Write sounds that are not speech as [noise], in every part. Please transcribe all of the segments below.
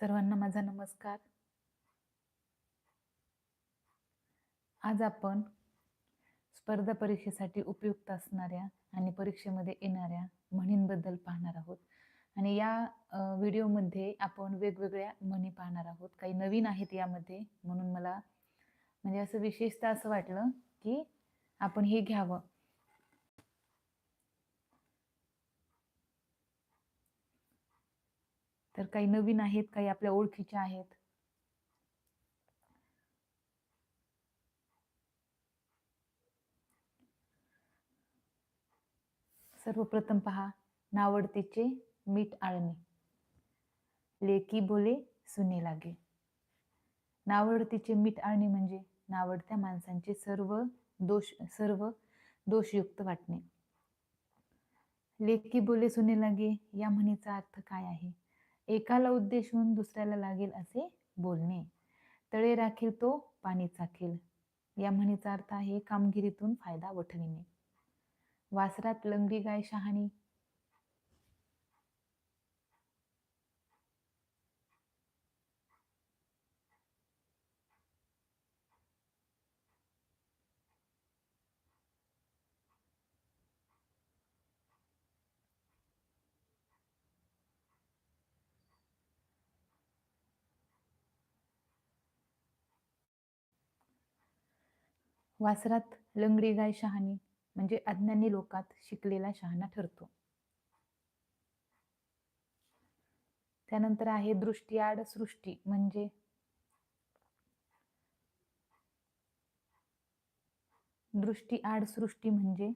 सर्वांना माझा नमस्कार. आज आपण स्पर्धा परीक्षेसाठी उपयुक्त असणाऱ्या आणि परीक्षेमध्ये येणाऱ्या म्हणींबद्दल पाहणार आहोत. आणि या व्हिडिओमध्ये आपण वेगवेगळ्या म्हणी पाहणार आहोत. काही नवीन आहेत यामध्ये म्हणून मला म्हणजे असं विशेषतः असं वाटलं की आपण हे घ्यावं. तर काही नवीन आहेत काही आपल्या ओळखीच्या आहेत. सर्वप्रथम पहा नावडतीचे मीठ आळणे. लेकी बोले सुने लागे. नावडतीचे मीठ आळणे म्हणजे नावडत्या माणसांचे सर्व दोष सर्व दोषयुक्त वाटणे. लेकी बोले सुने लागे या म्हणीचा अर्थ काय आहे? एकाला उद्देशून दुसऱ्याला लागेल असे बोलणे. तळे राखील तो पाणी चाखेल. या म्हणीचा अर्थ आहे कामगिरीतून फायदा वठविणे. वासरात लंगडी गाय शहाणी वासरात लंगडी गाय शहाणी म्हणजे अज्ञानी लोकात शिकलेला शहाणा ठरतो. त्यानंतर आहे दृष्टीआड सृष्टी म्हणजे दृष्टीआड सृष्टी म्हणजे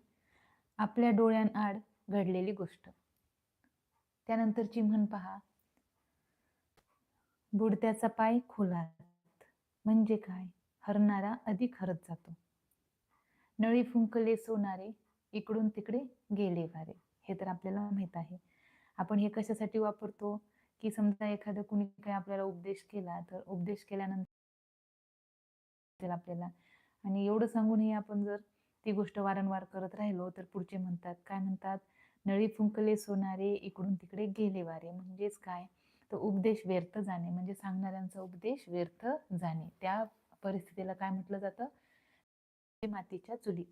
आपल्या डोळ्यांआड घडलेली गोष्ट. त्यानंतरची म्हण पहा. बुडत्याचा पाय खोलात म्हणजे काय? हरणारा अधिक हरत जातो. नळी फुंकले सोनारे इकडून तिकडे गेले वारे. हे तर आपल्याला माहीत आहे. आपण हे कशासाठी वापरतो? की समजा एखादं कुणी काय आपल्याला उपदेश केला तर उपदेश केल्यानंतर आपल्याला. आणि एवढं सांगूनही आपण जर ती गोष्ट वारंवार करत राहिलो तर पुढचे म्हणतात काय म्हणतात? नळी फुंकले सोनारे इकडून तिकडे गेले वारे. म्हणजेच काय? तर उपदेश व्यर्थ जाणे म्हणजे सांगणाऱ्यांचा उपदेश व्यर्थ जाणे. त्या परिस्थितीला काय म्हटलं जातं? मातीच्या चुली.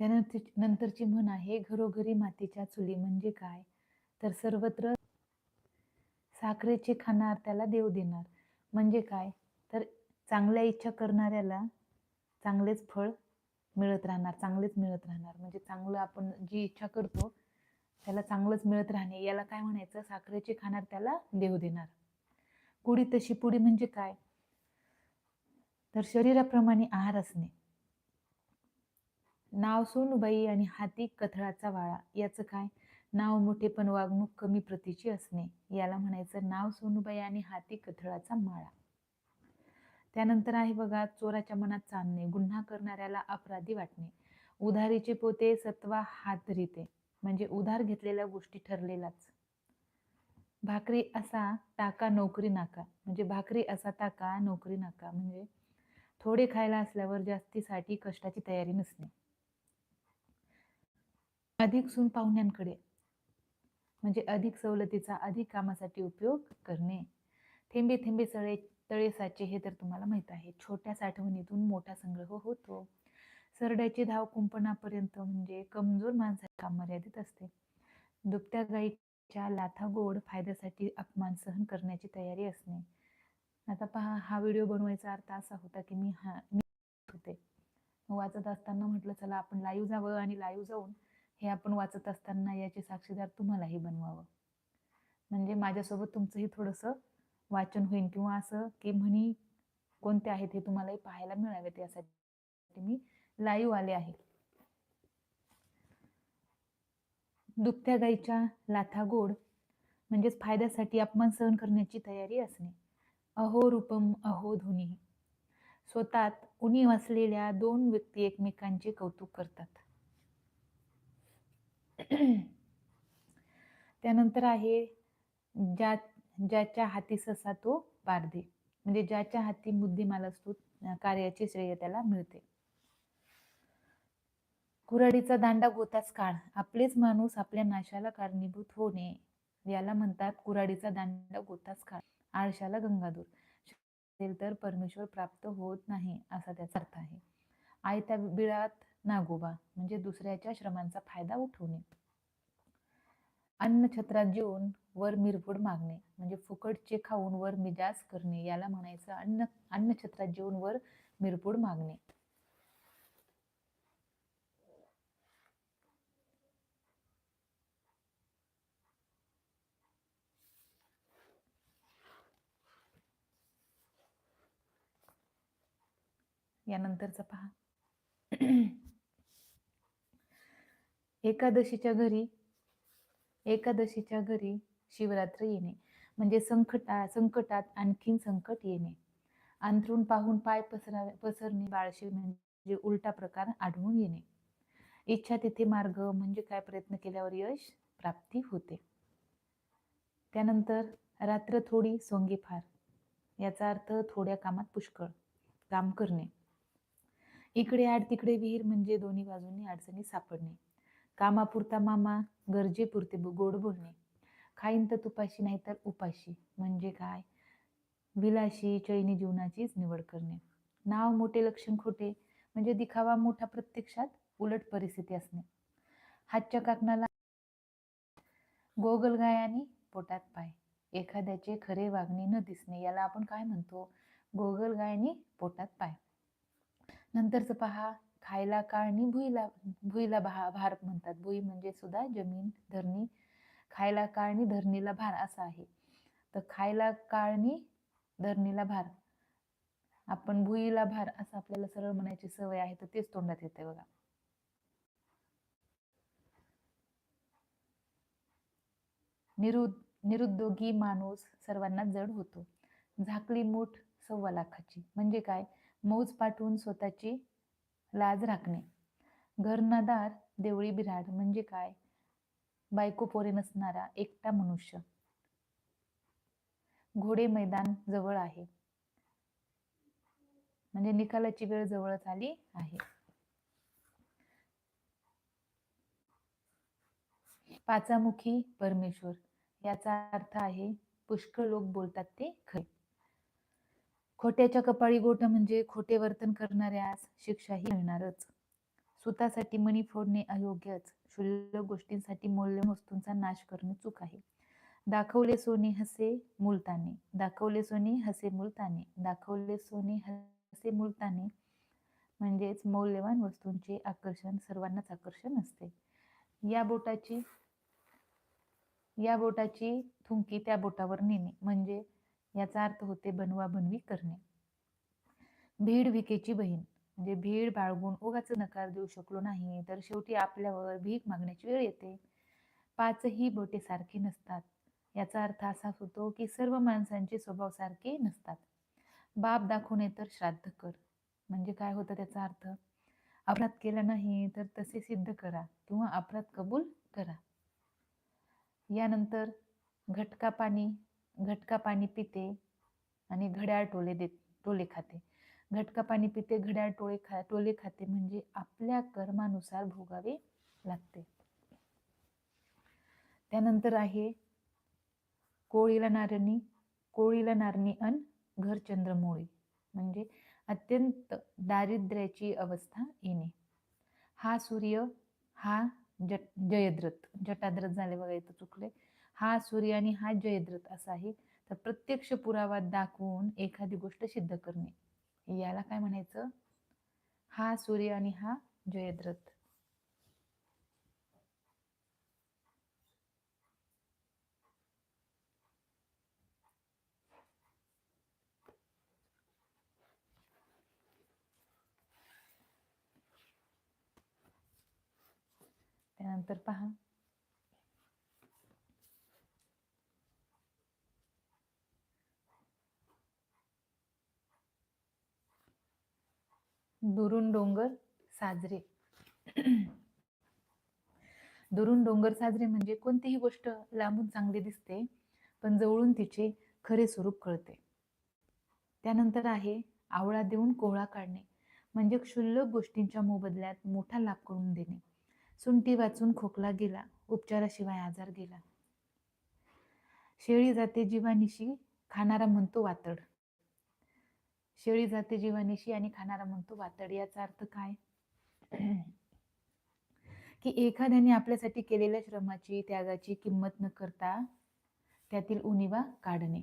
त्यानंतर नंतरची म्हण आहे घरोघरी मातीच्या चुली म्हणजे काय? तर सर्वत्र साखरेचे खाणार त्याला देव देणार. म्हणजे काय? तर चांगल्या इच्छा करणाऱ्याला चांगलेच फळ मिळत राहणार चांगलेच मिळत राहणार. म्हणजे चांगलं आपण जी इच्छा करतो त्याला चांगलंच मिळत राहणे. याला काय म्हणायचं? साखरेचे खाणार त्याला देव देणार. कुडी तशी पुडी म्हणजे काय? तर शरीराप्रमाणे आहार असणे. नाव सोनूबाई आणि हाती कथळाचा वाळा याचं काय? नाव मोठे पण वागणूक कमी प्रतीची असणे याला म्हणायचं नाव सोनूबाई आणि हाती कथळाचा माळा. त्यानंतर आहे बघा चोराच्या मनात चांदणे गुन्हा करणाऱ्याला अपराधी वाटणे. उधारीचे पोते सत्वा हात रीते म्हणजे उधार घेतलेल्या गोष्टी ठरलेलाच. भाकरी असा टाका नोकरी नाका. म्हणजे भाकरी असा टाका नोकरी नाका. म्हणजे थोडे खायला असल्यावर जास्तीसाठी कष्टाची तयारी नसणे. अधिक सून पाहुण्यांकडे. म्हणजे अधिक सवलतीचा अधिक कामासाठी उपयोग करणे. थेंबे थेंबे सळे तळे साचे हे तर तुम्हाला माहीत आहे. छोट्या साठवणीतून मोठा संग्रह होतो. सरड्याची धाव कुंपणापर्यंत म्हणजे कमजोर माणसाच्या काम मर्यादित असते. दुभत्या गाईच्या लाथा गोड फायद्यासाठी अपमान सहन करण्याची तयारी असणे. आता पहा हा व्हिडिओ बनवायचा अर्थ असा होता की मी हा मी होते. वाचत असताना म्हटलं चला आपण लाईव्ह जावं आणि लाईव्ह जाऊन हे आपण वाचत असताना याचे साक्षीदार तुम्हालाही बनवावं. म्हणजे माझ्यासोबत तुमचंही थोडंसं वाचन होईल किंवा असं की म्हणी कोणते आहेत हे तुम्हालाही पाहायला मिळावेत यासाठी मी लाईव्ह आले आहे. दुभत्या गाईच्या लाथा गोड म्हणजेच फायद्यासाठी अपमान सहन करण्याची तयारी असणे. अहो रूपम अहो ध्वनी स्वतःत उणीव असलेल्या दोन व्यक्ती एकमेकांचे कौतुक करतात. [clears throat] त्यानंतर आहे ज्या ज्याच्या हाती ससा तो पारदे म्हणजे ज्याच्या हाती बुद्धिमाल असतो कार्याचे श्रेय त्याला मिळते. कुऱ्हाडीचा दांडा गोताच काळ. आपलेच माणूस आपल्या नाशाला कारणीभूत होणे याला म्हणतात कुऱ्हाडीचा दांडा गोताच काळ. आळशाला गंगाधूर. तर परमेश्वर प्राप्त होत नाही असा त्याचा अर्थ आहे. आयत्या बिळात नागोबा म्हणजे दुसऱ्याच्या श्रमांचा फायदा उठवणे. अन्न छत्रात जेवून वर मिरपूड मागणे म्हणजे फुकटचे खाऊन वर मिजाज करणे याला म्हणायचं अन्न अन्न छत्रात जेवून वर मिरपूड मागणे. यानंतरचा पहा. एकादशीच्या घरी एकादशीच्या घरी शिवरात्र येणे. म्हणजे संकटा संकटात आणखीन संकट येणे. अंथरून पाहून पाय पसरा पसरणे बाळशी म्हणजे उलटा प्रकार आढळून येणे. इच्छा तिथे मार्ग म्हणजे काय? प्रयत्न केल्यावर यश प्राप्ती होते. त्यानंतर रात्र थोडी सोंगी फार. याचा अर्थ थोड्या कामात पुष्कळ. काम करणे. इकडे आड तिकडे विहीर म्हणजे दोन्ही बाजूंनी अडचणी सापडणे. कामापुरता मामा गरजेपुरते गोड बोलणे. खाईन तर तुपाशी नाही तर उपाशी. म्हणजे काय? विलाशी चैनी जीवनाचीच निवड करणे. नाव मोठे लक्षण खोटे म्हणजे दिखावा मोठा प्रत्यक्षात उलट परिस्थिती असणे. हातच्या काकणाला गोगल गाय आणि पोटात पाय. एखाद्याचे खरे वागणे न दिसणे याला आपण काय म्हणतो? गोगल आणि पोटात पाय. नंतरचं पहा. खायला काळणी भुईला भुईला भा भार म्हणतात. भुई म्हणजे सुद्धा जमीन धरणी. खायला काळणी धरणीला भार असा आहे. तर खायला काळणी धरणीला भार. आपण भुईला भार असं आपल्याला सरळ म्हणायची सवय आहे तर तेच तोंडात येते बघा. निरुद निरुद्योगी माणूस सर्वांना जड होतो. झाकली मूठ सव्वा लाखाची. म्हणजे काय? मौज पाठवून स्वतःची लाज राखणे. घरनादार देवळी बिराड म्हणजे काय? बायको पोरे नसणारा एकटा मनुष्य. घोडे मैदान जवळ आहे. म्हणजे निकालाची वेळ जवळच आली आहे. पाचामुखी परमेश्वर याचा अर्थ आहे पुष्कळ लोक बोलतात ते खरे. खोट्याच्या कपाळी गोट म्हणजे खोटे वर्तन करणाऱ्यास शिक्षाही मिळणारच. स्वतःसाठी मणी फोडणे अयोग्यच. क्षुल्लक गोष्टींसाठी मौल्य वस्तूंचा नाश करणे चूक आहे. दाखवले सोने हसे मुलताने. दाखवले सोने हसे मुलताने. दाखवले सोने हसे मुलताने म्हणजेच मौल्यवान वस्तूंचे आकर्षण सर्वांनाच आकर्षण असते. या बोटाची या बोटाची थुंकी त्या बोटावर नेणे. म्हणजे याचा अर्थ होते बनवा बनवी करणे. भीड विकेची बहीण म्हणजे भीड बाळगून उगाच नकार देऊ शकलो नाही तर शेवटी आपल्यावर भीक मागण्याची वेळ येते. पाचही बोटे सारखे नसतात. याचा अर्थ असा होतो की सर्व माणसांचे स्वभाव सारखे नसतात. बाप दाखवणे तर श्राद्ध कर म्हणजे काय होतं त्याचा अर्थ? अपराध केला नाही तर तसे सिद्ध करा किंवा अपराध कबूल करा. यानंतर घटका पाणी घटका पाणी पिते आणि घड्याळ टोले देत टोले खाते. घटका पाणी पिते घड्याळ टोळे खा टोले खाते म्हणजे आपल्या कर्मानुसार भोगावे लागते. त्यानंतर आहे कोळीला नारणी कोळीला नारणी अन घर चंद्रमोळी म्हणजे अत्यंत दारिद्र्याची अवस्था येणे. हा सूर्य हा जट जयद्रथ जटाद्रथ झाले बघा इथं चुकले हा सूर्य आणि हा जयद्रथ असा आहे. तर प्रत्यक्ष पुरावा दाखवून एखादी गोष्ट सिद्ध करणे. याला काय म्हणायचं? हा सूर्य आणि हा जयद्रथ. त्यानंतर पहा. दुरून डोंगर साजरे. [clears throat] दुरून डोंगर साजरे म्हणजे कोणतीही गोष्ट लांबून चांगली दिसते पण जवळून तिचे खरे स्वरूप कळते. त्यानंतर आहे आवळा देऊन कोहळा काढणे म्हणजे क्षुल्लक गोष्टींच्या मोबदल्यात मोठा लाभ करून देणे. सुंटी वाचून खोकला गेला उपचाराशिवाय आजार गेला. शेळी जाते जीवानिशी खाणारा म्हणतो वातड. शेळी जाते जीवानिशी आणि खाणारा म्हणतो वातड याचा अर्थ काय? [clears throat] की एखाद्याने आपल्यासाठी केलेल्या श्रमाची त्यागाची किंमत न करता त्यातील उणिवा काढणे.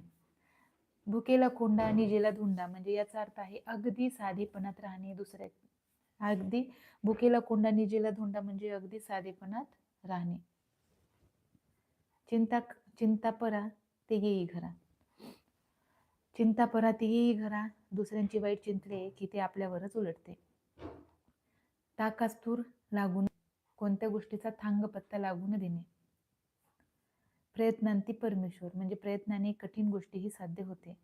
भुकेला कोंडा निजेला धुंडा म्हणजे याचा अर्थ आहे अगदी साधेपणात राहणे दुसऱ्या अगदी भुकेला कोंडा निजेला धोंडा म्हणजे अगदी साधेपणात राहणे. चिंता चिंतापरा ते येई घरा. चिंतापरा ते येई घरा. दुसऱ्यांची वाईट चिंतले की ते आपल्यावरच उलटते. ताकास्तूर लागून कोणत्या गोष्टीचा थांग पत्ता लागू न देणे. प्रयत्नांती परमेश्वर म्हणजे प्रयत्नाने कठीण गोष्टीही साध्य होते.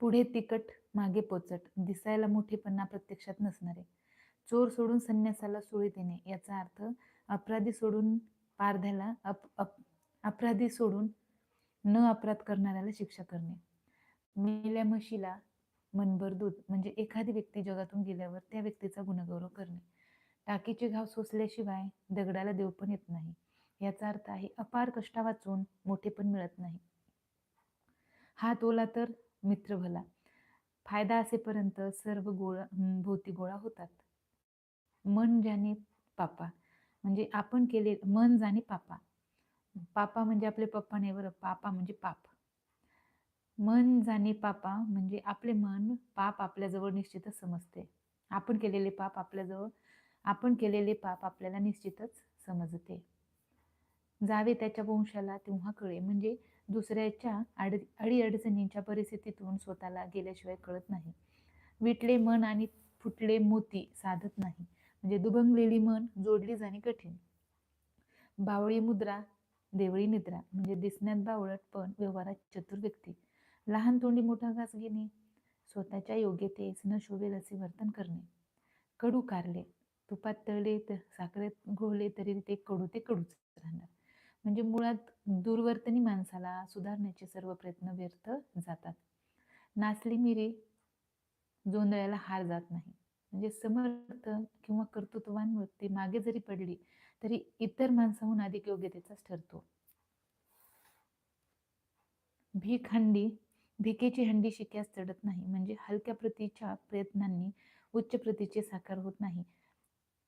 पुढे तिकट मागे पोचट दिसायला मोठेपणा प्रत्यक्षात नसणारे. चोर सोडून संन्यासाला सोळी देणे याचा अर्थ अपराधी सोडून पारध्याला अप अप अपराधी सोडून न अपराध करणाऱ्याला शिक्षा करणे. मेल्या म्हशीला मनभर दूध म्हणजे एखादी व्यक्ती जगातून गेल्यावर त्या व्यक्तीचा गुणगौरव करणे. टाकीचे घाव सोसल्याशिवाय दगडाला देव पण येत नाही. याचा अर्थ आहे अपार कष्टा वाचून मोठे पण मिळत नाही. हात ओला तर मित्र भला. फायदा असेपर्यंत सर्व गोळा भोवती गोळा होतात. मन ज्याने पापा म्हणजे आपण केले मन जाणे पापा. पापा म्हणजे आपले पप्पा नाही बरं पापा म्हणजे पाप. मन जाणे पापा म्हणजे आपले मन पाप आपल्याजवळ निश्चितच समजते. आपण केलेले पाप आपल्याजवळ आपण केलेले पाप आपल्याला निश्चितच समजते. जावे त्याच्या वंशाला तेव्हा कळे म्हणजे दुसऱ्याच्या अड अडीअडचणींच्या परिस्थितीतून स्वतःला गेल्याशिवाय कळत नाही. विटले मन आणि फुटले मोती साधत नाही. म्हणजे दुभंगलेली मन जोडली जाणे कठीण. बावळी मुद्रा देवळी निद्रा म्हणजे दिसण्यात बावळट पण व्यवहारात चतुर व्यक्ती. लहान तोंडी मोठा घास घेणे स्वतःच्या योग्यतेस न शोभेल असे वर्तन करणे. कडू कारले तुपात तळले तर साखरेत घोळले तरी ते कडू ते कडूच राहणार. म्हणजे मुळात दुर्वर्तनी माणसाला सुधारण्याचे सर्व प्रयत्न व्यर्थ जातात. नाचली मिरी जोंधळ्याला हार जात नाही. म्हणजे समर्थ किंवा कर्तृत्ववान व्यक्ती मागे जरी पडली तरी इतर माणसाहून अधिक योग्यतेचाच ठरतो. भीक हंडी भिकेची हंडी शिक्यास चढत नाही. म्हणजे हलक्या प्रतीच्या प्रयत्नांनी उच्च प्रतीचे साकार होत नाही.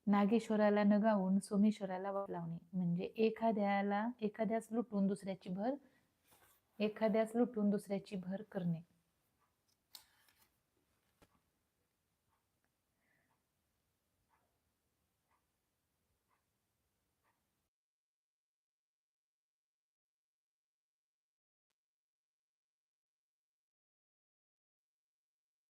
नागेश्वराला न गाऊन सोमेश्वराला वाट लावणे. म्हणजे एखाद्याला एखाद्यास लुटून दुसऱ्याची भर एखाद्यास लुटून दुसऱ्याची भर करणे.